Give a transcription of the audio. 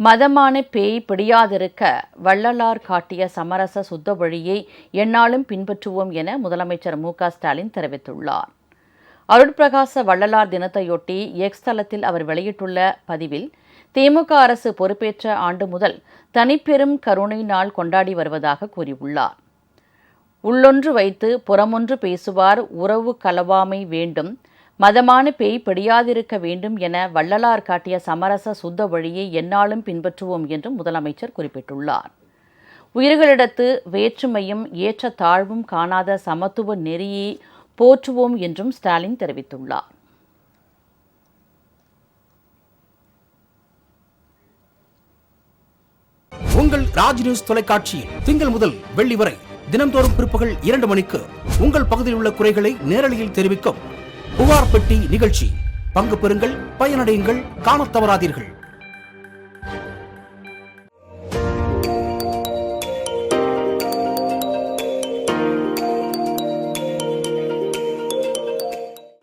மதமான பேய் பிடியாதிருக்க வள்ளலார் காட்டிய சமரச சுத்த வழியை எந்நாளும் பின்பற்றுவோம் என முதலமைச்சர் மு க ஸ்டாலின் தெரிவித்துள்ளார். அருட்பிரகாச வள்ளலார் தினத்தையொட்டி எக்ஸ் தளத்தில் அவர் வெளியிட்டுள்ள பதிவில் திமுக அரசு பொறுப்பேற்ற ஆண்டு முதல் தனிப்பெரும் கருணை நாள் கொண்டாடி வருவதாக கூறியுள்ளார். உள்ளொன்று வைத்து புறமொன்று பேசுவார் உறவு கலவாமை வேண்டும் மதமான பேய் பிடியாதிருக்க வேண்டும் என வள்ளலார் காட்டிய சமரச சுத்த வழியை எந்நாளும் பின்பற்றுவோம் என்றும் முதலமைச்சர் குறிப்பிட்டுள்ளார். உயிர்களிடத்து வேற்றுமையும் ஏற்ற தாழ்வும் காணாத சமத்துவ நெறியை போற்றுவோம் என்றும் ஸ்டாலின் தெரிவித்துள்ளார். உங்கள் ராஜ் நியூஸ் தொலைக்காட்சியில் திங்கள் முதல் வெள்ளி வரை தினந்தோறும் பிற்பகல் இரண்டு மணிக்கு உங்கள் பகுதியில் உள்ள குறைகளை நேரலையில் தெரிவிக்கும் புகார் பெட்டி நிகழ்ச்சி. பங்கு பெறுங்கள் பயனடையுங்கள் காணத் தவறாதீர்கள்.